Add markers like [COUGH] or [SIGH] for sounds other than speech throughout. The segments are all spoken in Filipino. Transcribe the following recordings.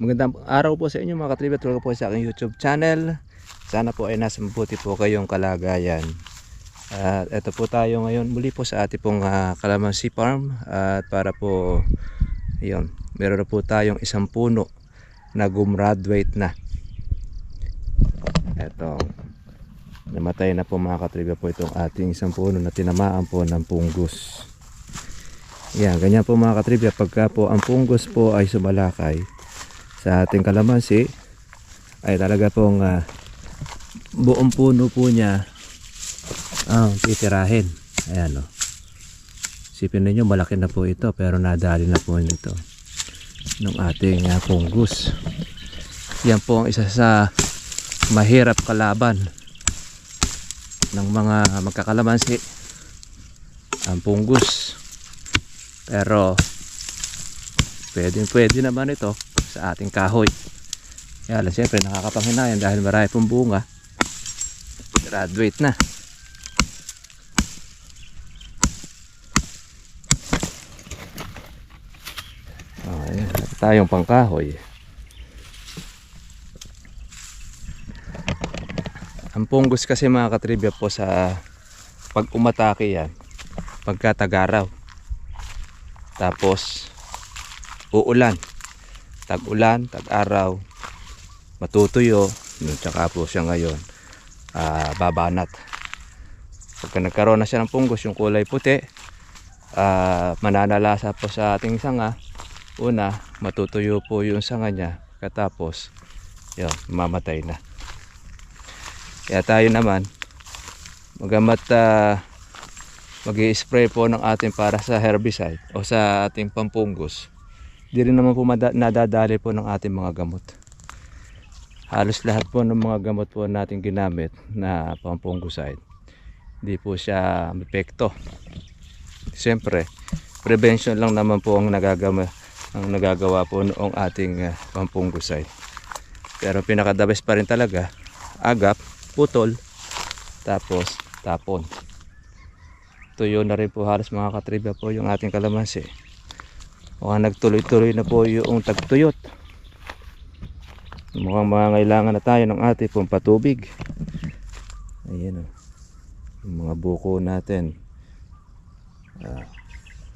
Magandang araw po sa inyo mga katribet. Welcome po sa aking YouTube channel. Sana po ay nasa mabuti po kayong kalagayan. At ito po tayo ngayon muli po sa ating pong ah, Calamansi Farm. At para po, yun, meron na po tayong isang puno na gumraduate na. Ito, namatay na po mga katribet po itong ating isang puno na tinamaan po ng punggus. Yan, ganyan po mga katribya. Pagka po ang punggus po ay sumalakay sa ating kalamansi, ay talaga pong ah, buong puno po niya ang titirahin. Ayan o. Sipin ninyo, malaki na po ito pero nadali na po nito ng ating ah, punggus. Yan po ang isa sa mahirap kalaban ng mga magkakalamansi ang punggus pero pwede pwede naman ito sa ating kahoy. Kaya lang siyempre nakakapanghinayang dahil marami pong bunga. Graduate na. Oh, ayan, tayong pangkahoy. Ang punggus kasi mga katribya po sa pag umatake yan pagkatagaraw tapos uulan tag-ulan, tag-araw matutuyo yun, tsaka po siya ngayon ah, babanat. Pagka nagkaroon na siya ng punggos yung kulay puti ah, mananalasa po sa ating sanga una matutuyo po yung sanga niya katapos yun, mamatay na. Kaya tayo naman magamat uh, mag spray po ng ating para sa herbicide o sa ating pampunggus di rin naman po nadadali po ng ating mga gamot. Halos lahat po ng mga gamot po natin ginamit na pampunguside hindi po siya epekto. Siyempre prevention lang naman po ang nagagawa ang nagagawa po noong ating uh, pampunguside pero pinaka the best pa rin talaga agap putol tapos tapon. Tuyo na rin po halos mga katribya po yung ating kalamansi mukhang nagtuloy-tuloy na po yung tagtuyot. Mukhang mangailangan na tayo ng ating pong patubig ayan o yung mga buko natin. Ah,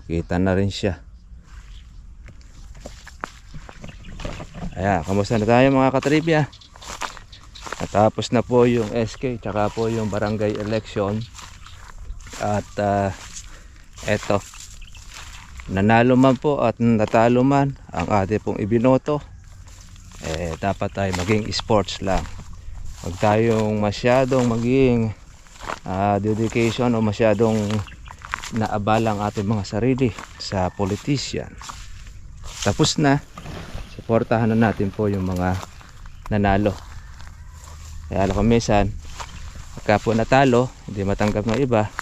kita na rin siya. Ayan kamusta na tayo mga katribya? Natapos na po yung SK tsaka po yung barangay election. At ah, eto nanalo man po at natalo man ang ating pong ibinoto eh dapat tayo maging sports lang. Huwag tayong masyadong maging ah, dedication o masyadong naabala ang ating mga sarili sa politician. Tapos na suportahan na natin po yung mga nanalo. Kaya alam ko minsan pagka po natalo hindi matanggap ng iba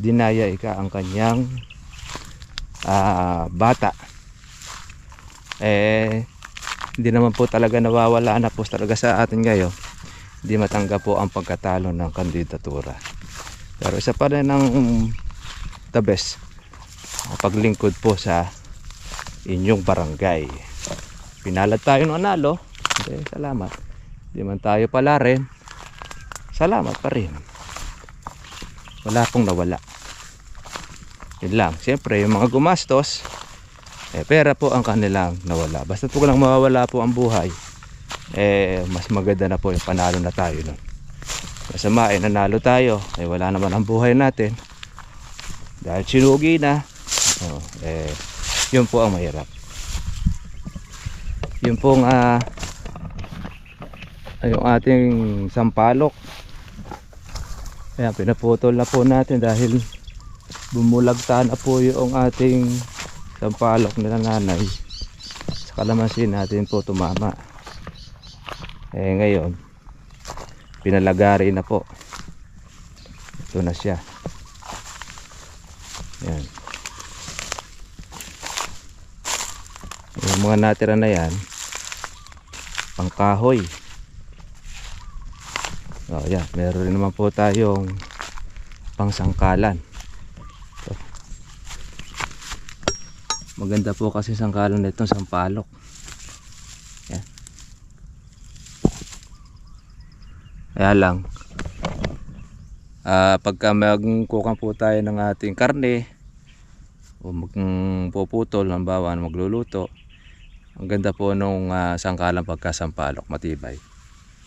dinaya ika ang kanyang ah, bata. Eh hindi naman po talaga nawawala na po talaga sa atin ngayon. Hindi matanggap po ang pagkatalo ng kandidatura. Pero isa pa rin ang the best paglingkod po sa inyong barangay. Pinalad tayo ng analo. Okay, salamat. Hindi man tayo pala rin salamat pa rin. Wala pong nawala yun lang. Siyempre yung mga gumastos eh, pera po ang kanilang nawala. Basta po lang mawawala po ang buhay eh mas maganda na po yung panalo na tayo nun masama eh nanalo tayo eh wala naman ang buhay natin. Dahil sinugi na oh, eh yun po ang mahirap. Yun pong ah yung ating sampalok. Ayan, pinaputol na po natin dahil bumulagta na po yung ating sampalok nila nanay. Sa kalamansi natin po tumama. Eh ngayon pinalagari na po. Ito na siya. Yan yung mga natira na yan pangkahoy. Oh yan meron rin naman po tayong pangsangkalan maganda po kasi sangkalan nitong sampalok. Yan. Kaya lang uh, pagka magkukan po tayo ng ating karne o magpuputol halimbawa magluluto ang ganda po nung ah, uh, sangkalang pagkasampalok matibay.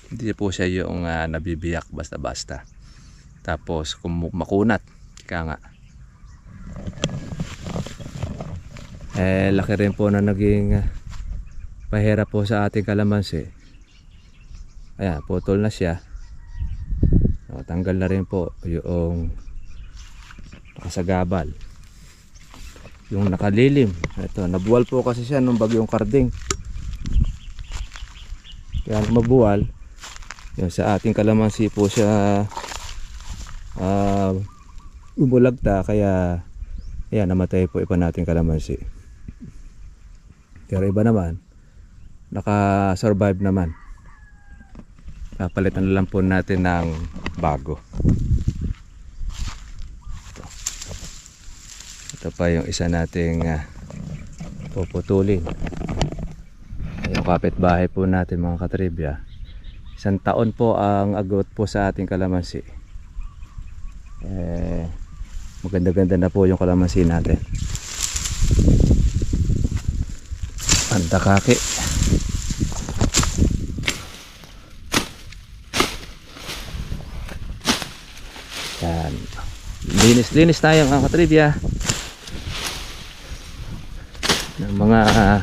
Hindi po siya yung uh, nabibiyak basta basta tapos kung makunat ika nga. Eh, laki rin po na naging ah, pahirap po sa ating kalamansi. Ayan, putol na siya. O, tanggal na rin po yung nakasagabal. Yung nakalilim. Ito, nabuwal po kasi siya nung bagyong karding. Kaya mabuwal, yun, sa ating kalamansi po siya ah umulagta kaya ayan, namatay po iba nating kalamansi. Pero iba naman, naka-survive naman. Papalitan na lang po natin ng bago. Ito, Ito pa yung isa nating ah, puputulin. Yung kapitbahay po natin mga katribya. Isang taon po ang agot po sa ating kalamansi. Eh, maganda-ganda na po yung kalamansi natin. Anda kaki. Yan. Linis-linis tayo mga katribya. Ng mga ah,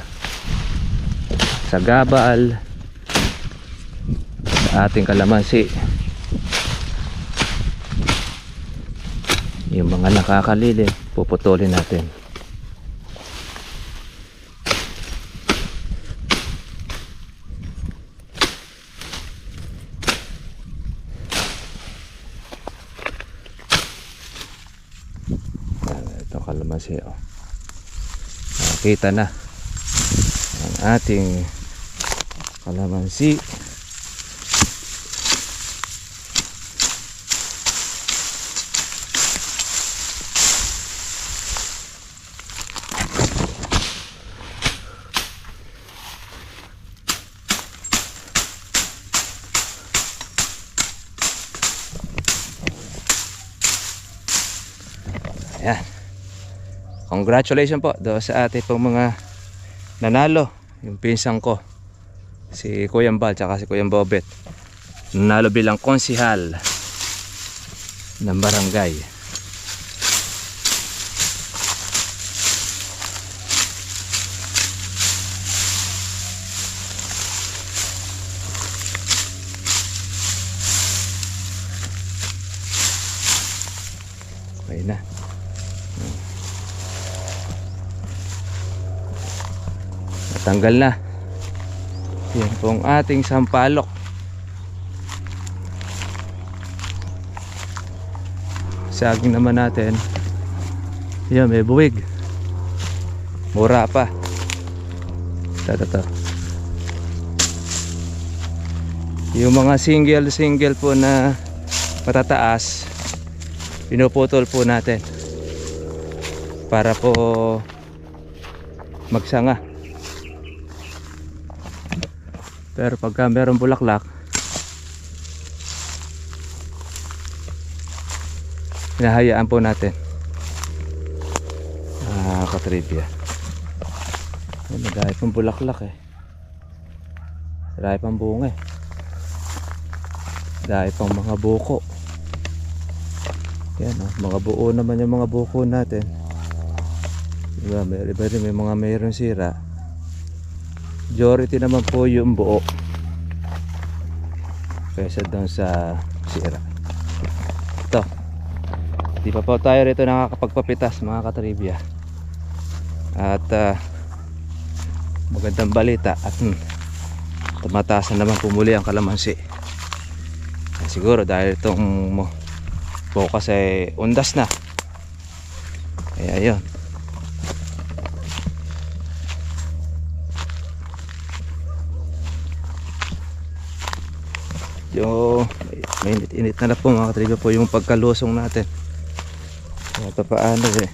sagabal sa ating kalamansi. Yung mga nakakalili, puputulin natin. Yan, kalamansi oh. Nakita na ang ating kalamansi. Congratulations po do sa ating pong mga nanalo. Yung pinsang ko. Si Kuya Bal tsaka si Kuya Bobet. Nanalo bilang konsihal ng barangay. Okay na. Natanggal na. Yan po ang ating sampalok. Saging naman natin. Yan, may buwig. Mura pa. Ito, ito. Yung mga single-single po na matataas, pinuputol po natin. Para po magsanga. Pero pagka meron bulaklak, hinahayaan po natin. Ah, katribya. Ay, madami pang bulaklak eh. Madami pang bunga eh. Dahil pang mga buko. Yan oh, mga buo naman yung mga buko natin. Diba, may iba rin may mga mayroon sira. Majority naman po yung buo. Kaysa doon sa sira. Ito. Di pa po tayo rito nakakapagpapitas mga katribya. At ah, magandang balita at hmm, tumataas na naman pumuli ang kalamansi. Siguro dahil itong bukas ay undas na. Kaya yun. medyo mainit-init na na po mga katriga po yung pagkalusong natin. Kahit pa paano eh.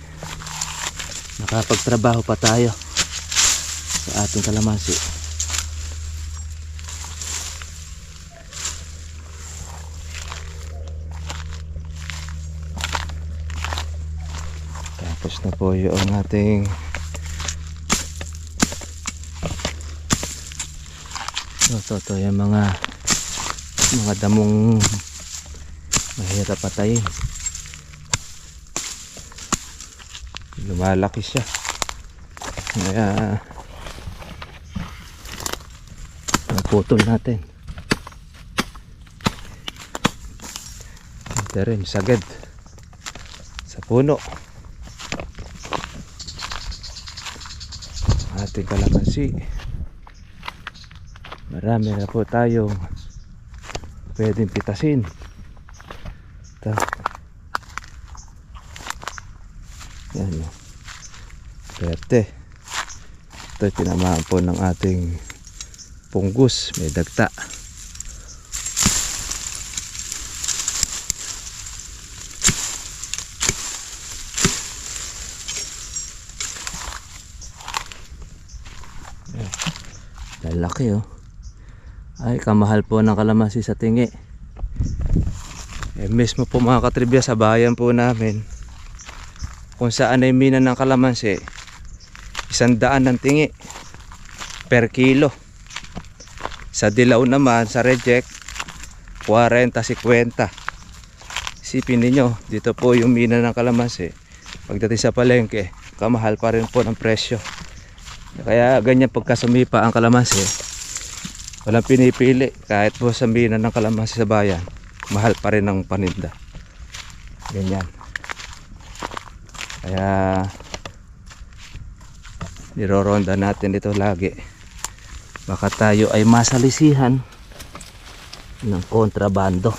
Nakapagtrabaho pa tayo sa ating kalamansi. Tapos na po yung ating ito, ito yung mga mga damong mahirap patayin lumalaki siya. Kaya naputol natin. Ito rin sagad. Sa puno. Ating kalamansi. Marami na po tayong pwedeng pitasin ito yan o Pwerte. Ito tinamaan po ng ating punggus. May dagta. Lalaki oh. Ay, kamahal po ng kalamansi sa tingi. Eh, mismo po mga katribya sa bayan po namin kung saan ay mina ng kalamansi isang daan ng tingi per kilo. Sa dilaw naman sa reject 40-50 isipin ninyo dito po yung mina ng kalamansi. Pagdating sa palengke kamahal pa rin po ng presyo. Kaya ganyan pagka sumipa ang kalamansi walang pinipili. Kahit po sa mina ng kalamansi sa bayan mahal pa rin ang paninda. Ganyan. Kaya niroronda natin ito lagi. Baka tayo ay masalisihan ng kontrabando.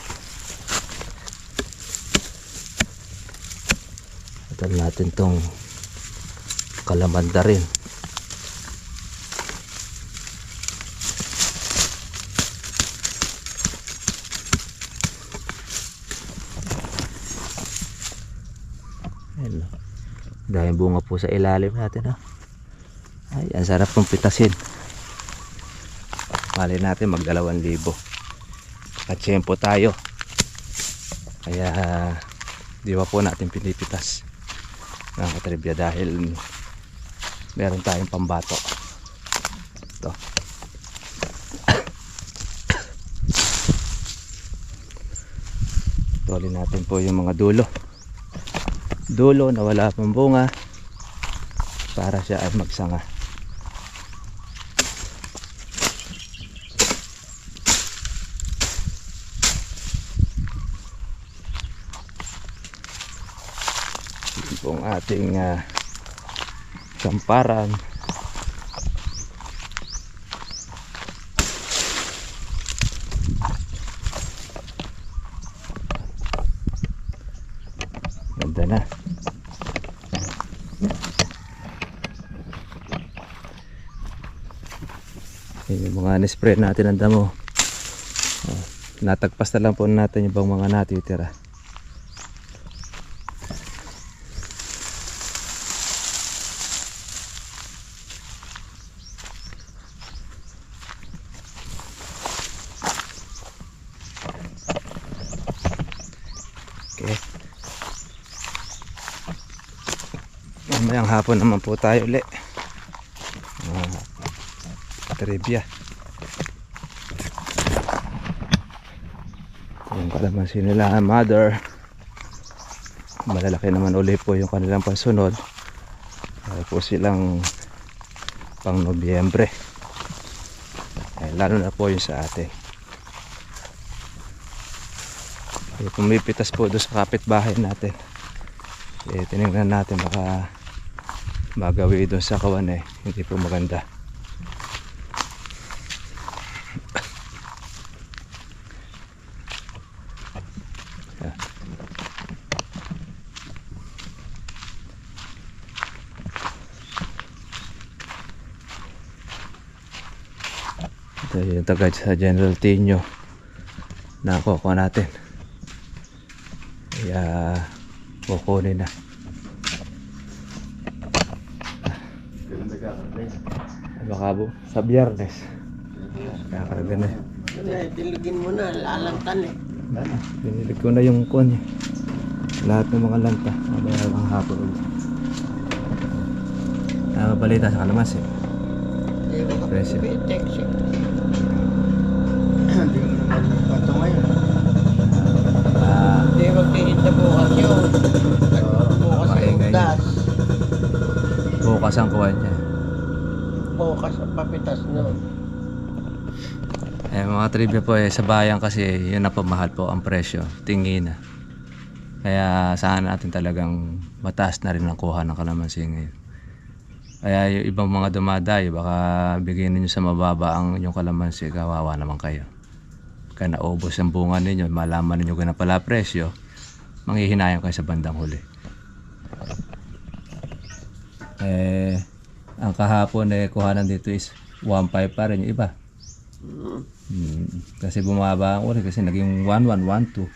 Ito natin tong kalamanda rin dahil bunga po sa ilalim natin ha ay, ang sarap kong pitasin. Mali natin mag 2,000. Katsyempo tayo. Kaya di ba po natin pinipitas ng katribya dahil meron tayong pambato. Ito. Tuloy natin po yung mga dulo. Dulo na wala pang bunga para siya ay magsanga. Ito po ang ating uh, samparan. Ganda na. Yan yung mga nispray natin ang damo. Oh, natagpas na lang po natin yung bang mga natitira. Mamayang hapon naman po tayo ulit. Ah, trivia. Yung kalamansi nila mother. Malalaki naman uli po yung kanilang pansunod. Ay po silang pang Nobyembre. Ay, lalo na po yung sa atin. Ay, pumipitas po doon sa kapitbahay natin. Eh, tinignan natin baka magawi doon sa kawan eh. Hindi po maganda. Yan. Ito yung taga sa General Tino na kukuha natin. Kaya kukunin na. Baka po sa biyernes. Kakarga na. Eh, Tilugin mo na, lalantan eh. Wala. Binilig ko na yung kon. Lahat ng mga lanta. Mamaya ang hapon ulit. Ba balita sa kalamas eh? Presyo. Kwento ngayon. Ah, Hindi magtitinda bukas yun. Bukas yung das. bukas ang kuha niya. Bukas ang papitas nun. Eh, mga trivia po eh, sa bayan kasi yun na po mahal po ang presyo, tingin na. Kaya saan natin talagang mataas na rin ang kuha ng kalamansi ngayon. Kaya yung ibang mga dumadayo, baka bigyan ninyo sa mababa ang inyong kalamansi, kawawa naman kayo. Kaya naubos ang bunga ninyo, malaman ninyo na pala presyo, manghihinayang kayo sa bandang huli. Eh, ang kahapon eh, kuhanan dito is 1.5 pa rin yung iba. Mm. Hmm, kasi bumaba ang uri kasi naging 1112.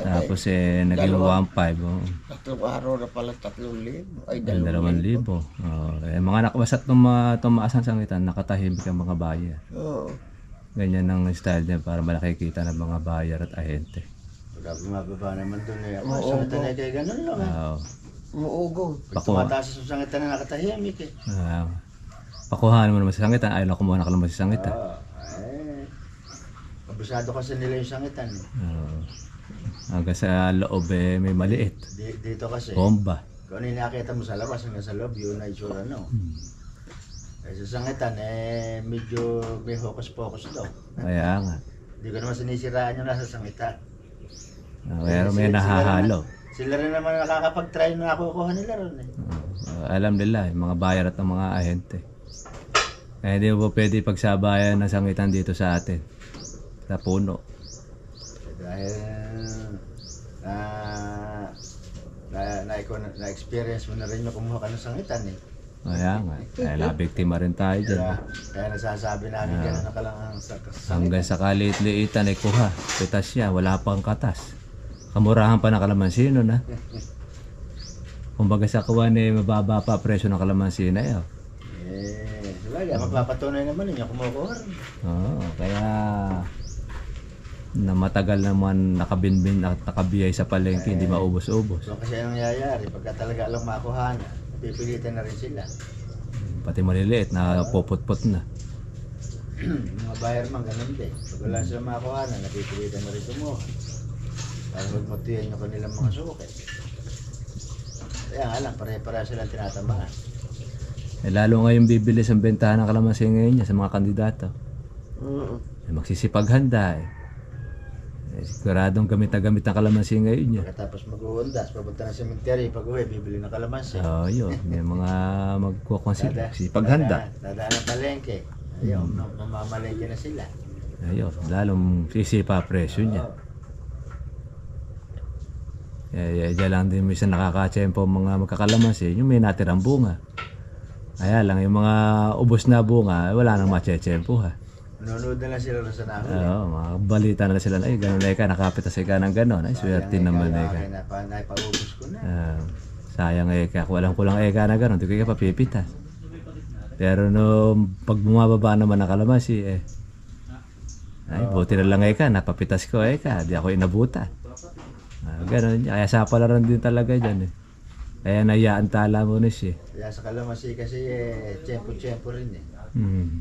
Tapos eh naging 15 oh. Tatlong araw na pala tatlong libo. Ay, Ay, dalawang dalawang libo. Oh, eh, mga nakabasat tuma, tumaas ang sangitan, nakatahimik ang mga buyer. Oo. Ganyan ang style niya para malaki kita ng mga buyer at ahente. Pagka bumababa naman doon eh. Ako, sangitan eh, kaya ganun lang eh. Oo. Muugong. Pag Ako- tumataas sa sangitan na nakatahimik eh. Ah, pakuhanan mo naman sa sangitan, ayaw na kumuha na kalaman sa sangitan. Oo. Eh, kabisado kasi nila yung sangitan eh. Oo. hanggang sa loob eh, may maliit. Di- Dito kasi, Bomba. kung ano yung nakita mo sa labas hanggang sa loob, yun na itsura no. Eh, sa sangitan eh, medyo may focus-focus daw. Kaya nga. Hindi ko naman sinisiraan yung nasa sangitan. Ah, Pero may Sila- nahahalo. Sila rin naman nakakapag-try na nakukuha nila ron eh. Uh, alam nila, yung mga buyer at ang mga ahente. Kaya hindi mo po pwede pagsabayan ng sangitan dito sa atin. Sa puno. Dahil na na na, na, na experience mo na rin yung kumuha ka ng sangitan eh. Kaya nga, kaya nabiktima rin tayo dyan. Kaya, kaya nasasabi namin ganun na ka lang ang sa sa- Hanggang sa kaliit-liitan ay kuha. Pitas siya, wala pang katas. Kamurahan pa ng kalamansi nun ha. [LAUGHS] Kumbaga sa kuha ni mababa pa presyo ng kalamansi na yun. Eh, sabagay, magpapatunay naman yung kumukuha. Oo, kaya na matagal naman nakabinbin at nakabiyay sa palengke, hindi maubos-ubos. So kasi anong nangyayari, pagka talaga alang makuha na, pipilitan na rin sila. Pati maliliit na puput-put [CLEARS THROAT] na. Mga buyer man, ganun din. Pag wala sila makuha na, napipilitan na rin kumuha. Para magmatuyan yung kanilang mga suki. Kaya nga lang, pare-pare silang tinatamaan. Eh, lalo ngayon bibilis ang bentahan ng kalamansi ngayon niya sa mga kandidato. Mm. Eh, magsisipaghanda eh. eh. Siguradong gamit na gamit ang kalamansi ngayon niya. Pagkatapos mag-uundas, papunta ng cemetery, pag uwi, bibili ng kalamansi. Oo, oh, yun. May mga magkukonsider. Sipaghanda. Dadaan ng palengke. Ayun, mm. mamamalengke na sila. Ayun, lalong sisipa presyo niya. Oo. Eh, eh, dyan lang din minsan nakakatsempo mga magkakalamansi, yung may natirang bunga. Kaya lang, yung mga ubos na bunga, wala nang machechempo ha. Nanonood na lang sila sa namin. Oo, mga balita na lang sila, ay, ganun na ka, nakapit sa ka ng ganun. Ay, swerte naman na ka. Kaya napa, naipaubos ko na. Ah, sayang kaya kung walang kulang eka na gano'n, di ko ka papipitas. Pero no, pag bumababa naman ang kalamansi, eh, ay, buti na lang eka, napapitas ko eka, di ako inabutan. Ah, ganun, kaya sapalaran din talaga dyan eh. Kaya nayaan tala mo na siya. Kaya sa kalamansi kasi, eh, tiyempo-tiyempo rin eh. Hmm.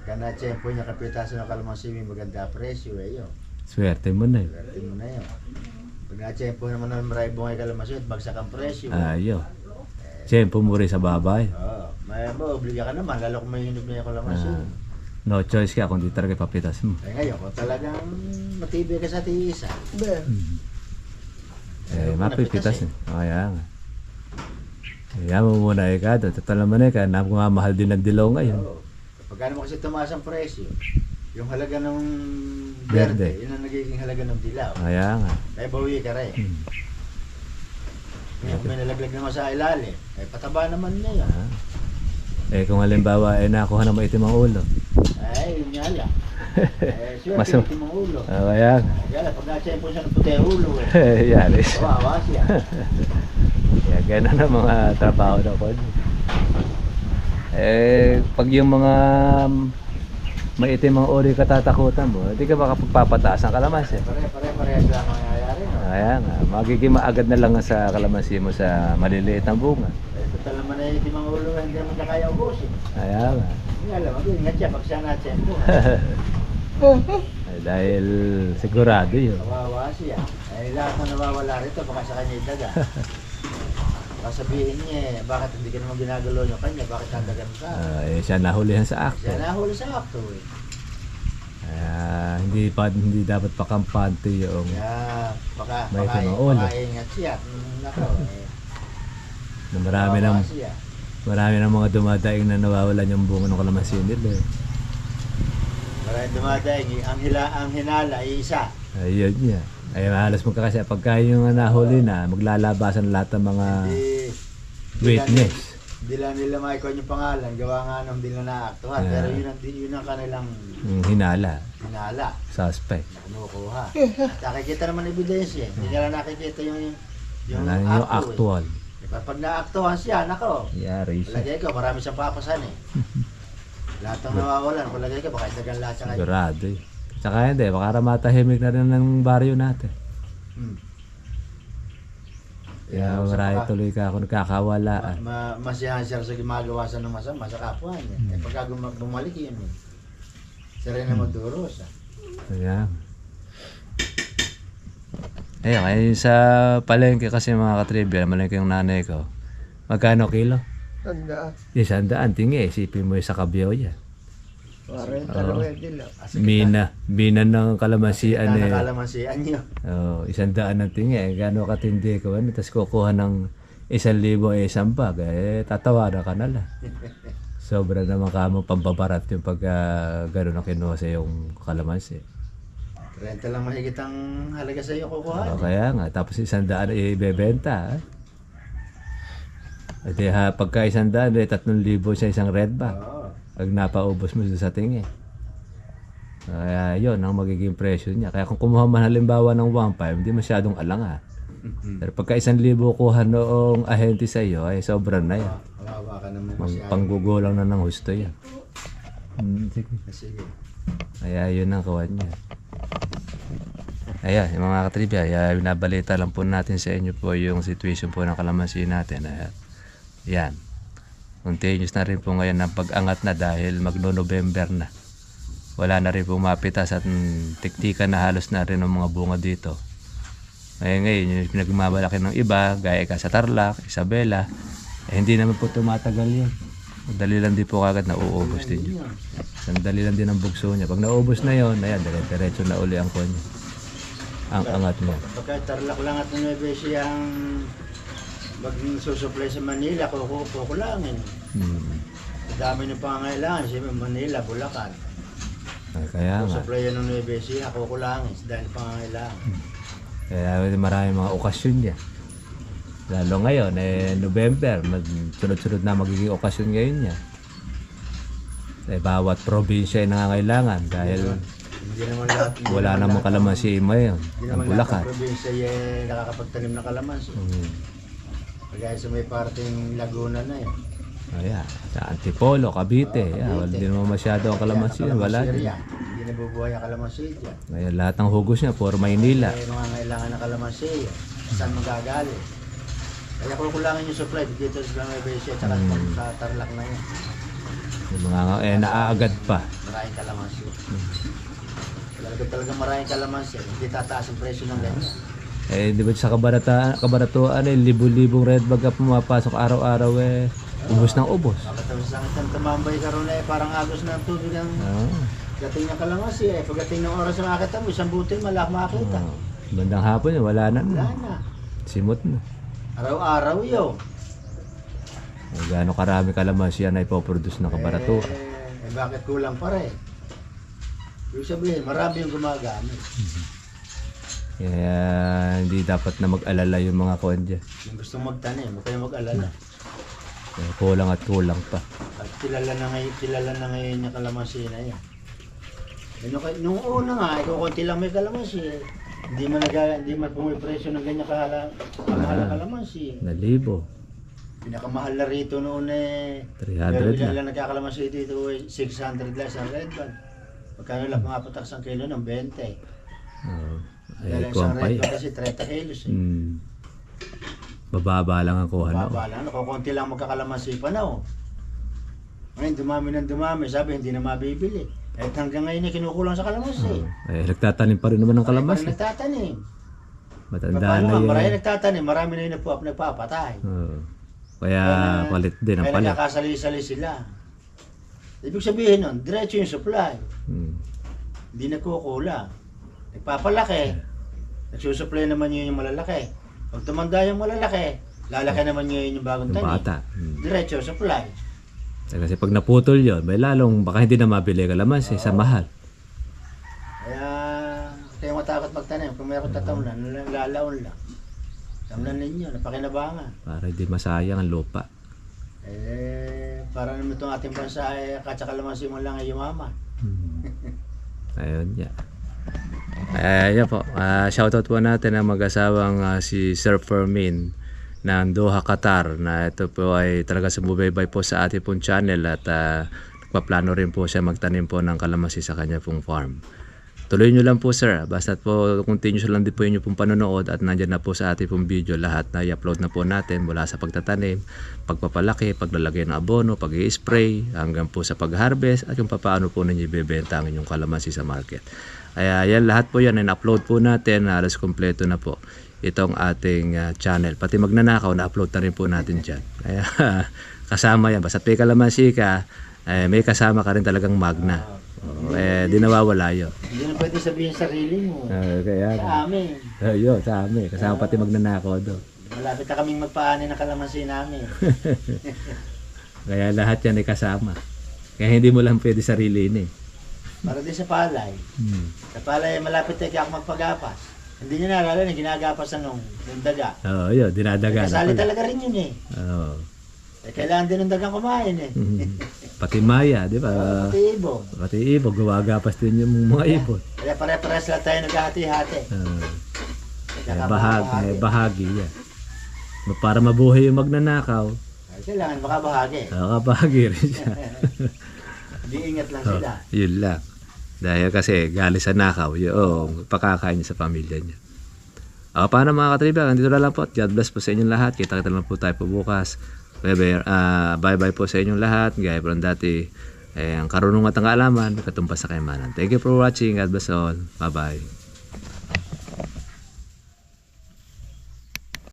Pagka na-tiyempo niya, kapitasan ng kalamansi, may maganda presyo eh, yun. Swerte mo na eh. Swerte mo na yun. Pag na-tiyempo naman ng maray bungay kalamansi, at bagsak ang presyo. Ayo. Tiyempo mo rin sa babay. Oo. May ba, obliga ka naman, lalo kung may hinog na yung kalamansi. Ah, no choice ka kung di talaga papitas mo. Eh ngayon, kung talagang matibay ka sa tiisa, Be. Eh, mapipitas eh. Kaya nga. Kaya mo muna eka doon. Total naman eka, mahal din ng dilaw ngayon. Oo. Pagka naman kasi tumaas ang presyo, yung halaga ng Berde. berde, yun ang nagiging halaga ng dilaw. Kaya nga. Kaya bawi ka rin. Hmm. Ngayon, kung may nalaglag naman sa ilalim, ay pataba naman niya yun. Ah. Eh kung halimbawa eh nakuha na maitim ang ulo. Ay, yun nga lang. [LAUGHS] Eh, sure, Mas- Mas... mo ulo. Ah, kaya nga. Kaya lang, pag na-tsempo siya ng puti ang ulo, eh. [LAUGHS] Yaris. Kawawa siya. [LAUGHS] Kaya ganun ang mga trabaho na ko. Eh, pag yung mga maitim ang uri katatakutan mo, hindi ka makapagpapataas ng kalamansi. Pare, pare, pare, lang ang mangyayari. No? Kaya nga, magiging maagad na lang sa kalamansi mo sa maliliit na bunga. Eh, Total naman na ulo, hindi naman niya kaya ubusin. Kaya nga. Hindi alam, mag-ingat siya pag siya na-tsempo. [LAUGHS] Ay, dahil sigurado yun. Kawawa siya. Eh, lahat na nawawala rito, baka sa kanya itaga. [LAUGHS] Baka sabihin niya, eh, bakit hindi ka naman ginagalaw yung kanya, bakit tatagan ka? Ah, eh, siya nahulihan sa akto. Siya nahuli sa akto eh. Kaya hindi pa hindi dapat pakampante yung Kaya baka, May baka, baka ingat siya. Mm, Nako, eh. na marami ng kawawa siya. marami ng mga dumadaing na nawawalan yung bunga ng kalamansi nila. eh. Maraming dumadaing, eh. ang, hila, ang hinala ay isa. Ayun niya. Ay halos magkakasya. Pagka yung nahuli na, maglalabasan lahat ng mga Hindi, witness. Hindi lang nila maikuha yung pangalan, gawa nga nung hindi na naaktuhan. Yeah. Pero yun ang, yun ang kanilang Yung hinala, hinala suspect. kinukuha. At nakikita naman ebidensya. eh. Hindi nila nakikita yung yung, Yung, yung, akto, eh. actual. Pag naaktuhan siya, nako, Yari siya. palagay ko, marami siyang papasan eh. [LAUGHS] lahat ng nawawalan, palagay ko, baka itagal lahat kanya. Sigurado eh. Tsaka hindi, baka matahimik na rin ng baryo natin. Hmm. Kaya marami saka- tuloy ka ako Ma, nagkakawalaan. ma, masiyahan siya sa gumagawa sa ng masama sa kapwa niya. Hmm. Eh, pagka gum- bumalik yun, eh. siya rin na magduros. Ah. Kaya. Ayun, kaya yung sa palengke kasi mga katribya, malengke yung nanay ko. Magkano kilo? Tanda. Isang daan, tingi. Isipin mo yung sa kabyaw yan. Oo. talaga nila. Mina. Mina ng kalamansian Ano eh. nakalamansian niyo. Oh, isang daan ng tingi. Eh, Gano'ng katindi ko. Ano? Tapos kukuha ng isang libo eh, isang bag. Eh, tatawaran ka na lang. [LAUGHS] Sobra naman ka mo pambabarat yung pag uh, gano'n ang kinuha sa yung kalamansi. Renta lang mahigit ang halaga sa iyo kukuha. Oh, kaya nga. Tapos isang daan eh, ibebenta. Eh. At ha, pagka isang daan, eh, tatlong libo sa isang red bag. Oo. Pag napaubos mo sa tingi. Kaya yun ang magiging presyo niya. Kaya kung kumuha man halimbawa ng 1.5, hindi masyadong alanga. Pero pagka isang libo kuha noong ahente sa iyo, ay sobrang na yan. Kawawa ka naman kasi. panggugulang na ng husto yan. Hmm, sige. Sige. Kaya yun ang kawan niya. Ayan, yung mga katribya, kaya binabalita lang po natin sa inyo po yung situation po ng kalamansi natin. Ayan. Yan. Continuous na rin po ngayon ang pag-angat na dahil magno-November na. Wala na rin po mapitas at mm, tiktikan na halos na rin ang mga bunga dito. Ngayon ngayon, yung pinagmamalaki ng iba, gaya ka sa Tarlac, Isabela, eh, hindi naman po tumatagal yan. Dali lang din po kagad na uubos din yun. Sandali lang din ang bugso niya. Pag naubos na yon, ayan, dire-diretso na uli ang niya. Ang angat niya. Pagka tarlak lang at nuebe siyang mag-susupply sa Manila, kuku- kukulangin. Hmm. Sa dami ng pangangailangan, siyempre Manila, Bulacan. Ay, kaya nga. Susupply yan ng nuebe siya, kukulangin dami ng pangangailangan. Kaya maraming mga okasyon niya. Lalo ngayon, eh, November, mag, sunod-sunod na magiging okasyon ngayon niya. Eh, bawat probinsya ay nangangailangan dahil Hindi naman lahat. hindi wala naman namang lahat- kalamansi ngayon. Hindi Ang naman lahat Bulacan. ng probinsya eh, nakakapagtanim ng kalamansi. Hmm. Kagaya sa may parting Laguna na yun. Ayan, sa Antipolo, Cavite, yeah, wala din naman masyado ang kalamansi. Yan, Wala kalamansi din. riyan. Hindi nabubuhay ang kalamansi dyan. Ngayon, lahat ng hugos niya, puro Maynila. Eh, nangangailangan ng kalamansi. Saan magagaling? Kaya kukulangin yung supply dito sa Nueva at Hmm. sa Tarlac na yun. Yung mga, eh, naaagad pa. Maraming kalamansi. Talaga talaga maraming kalamansi. Hindi tataas ang presyo ng ganyan. Eh, di ba sa kabarata, kabaratuan eh, libo-libong red bag ka pumapasok araw-araw eh. Ubus ng ubos. Makatapos lang itong tumambay karoon eh, parang agos ng tubig ang Oo. dating ng kalamansi eh. Pagdating ng oras na makita mo, isang butil malak makita. Oo. Bandang hapon yun, wala na. Wala na. na. Simot na. Araw-araw yun. Eh, Gaano karami kalamansi yan na ipoproduce ng kabaratuan. Eh, eh, bakit kulang pa rin? Ibig sabihin, marami yung gumagamit. Kaya hindi dapat na mag-alala yung mga kuwan dyan. Yung gustong magtanim, huwag kayong mag-alala. Eh, kulang at kulang pa. At kilala na ngayon, kilala na ngayon yung kalamansi na yan. Ano kay nung una nga, ikaw konti lang may kalamansi. Hindi man naga, hindi man pumipresyo ng ganyan kahala, kamahal na Ah. kalamansi. Na libo. Pinakamahal na rito noon eh. 300 Pero ilan na. lang nagkakalamansi dito eh, 600 lang sa red band. Pagkano lang mga patak sa kilo ng 20. Oo. Dahil Ay, ang kuwan isang pa yun. kasi 30 kilos eh. Hmm. Bababa lang ang kuha. Baba lang, ano, konti lang magkakalamansi pa na oh. Ngayon, dumami ng dumami, sabi hindi na mabibili. Eh hanggang ngayon eh, kinukulang sa kalamansi. Eh, nagtatanim pa rin naman ng Marami kalamansi. nagtatanim. Matanda Paano na nga, marami nagtatanim, marami na yung nagpa- nagpapatay. Oo. Kaya Kaya- palit din ang Kaya palit. nagkakasali-sali sila. Ibig sabihin nun, diretso yung supply. Hmm. Hindi nagkukulang. Nagpapalaki. Nagsusupply naman yun yung malalaki. Pag tumanda yung malalaki, lalaki naman yun yung bagong Yung tanim. bata. Hmm. Diretso supply. Eh, Kasi pag naputol yon, may lalong baka hindi na mabili kalamansi sa mahal. Kaya, kaya matakot magtanim. Kung mayroon tatamlan, lalaon lang. Tamlan ninyo, napakinabangan. Para hindi masayang ang lupa. Eh, para naman itong ating bansa ay katsakalamansi mo lang ay yumaman. Hmm. [LAUGHS] Ayun, ya. Ayun po. Ah, shoutout po natin ang mag-asawang ah, si Sir Fermin ng Doha, Qatar na ito po ay talaga sumubaybay po sa ating pong channel at ah, nagpaplano rin po siya magtanim po ng kalamansi sa kanya pong farm. Tuloy nyo lang po sir, basta po continuous lang din po yun yung pong panonood at nandyan na po sa ating pong video lahat na i-upload na po natin mula sa pagtatanim, pagpapalaki, paglalagay ng abono, pag spray hanggang po sa pag-harvest at yung papaano po ninyo ibebenta ang inyong kalamansi sa market. Kaya yan lahat po yan in-upload po natin, halos kompleto na po itong ating ah, channel. Pati magnanakaw, na-upload na rin po natin dyan. Kaya [LAUGHS] kasama yan, basta may kalamansi ka, eh, may kasama ka rin talagang magna. Oh, eh, di nawawala yun. Hindi na pwede sabihin sarili mo. Ah, kaya Sa amin. Ayun, sa amin. Kasama pati magnanakaw do. Malapit na kaming magpaani ng kalamansi namin. [LAUGHS] Kaya lahat yan ay kasama. Kaya hindi mo lang pwede sarilin eh. Para din sa palay. Hmm. Sa palay, malapit na ako magpagapas. Hindi niya naalala na ginagapas na nung, nung daga. Oo, yun, dinadaga na Kasali talaga rin yun eh. Oo. eh kailangan din ng dagang kumain eh. Mhm. [LAUGHS] Pati Maya, di ba? Pati ibon. Pati ibog, gumagapas din yung mga ibon. Kaya pare-pares lang tayo naghahati-hati. Oo. May Kaya bahagi, may bahagi yan. Para mabuhay yung magnanakaw, Kailangan makabahagi. nakakabahagi rin siya. [LAUGHS] Hindi ingat lang Oh, sila. yun lang. Dahil kasi galing sa nakaw, yung pakakain niya sa pamilya niya. Ah, paano mga katriba? Dito na lang po. God bless po sa inyong lahat. Kita-kita lang po tayo po bukas. Bye-bye, ah, bye-bye po sa inyong lahat. Gaya po dati, eh, ang karunungan at ang kaalaman, katumpas sa kayamanan. Thank you for watching. God bless all. Bye-bye.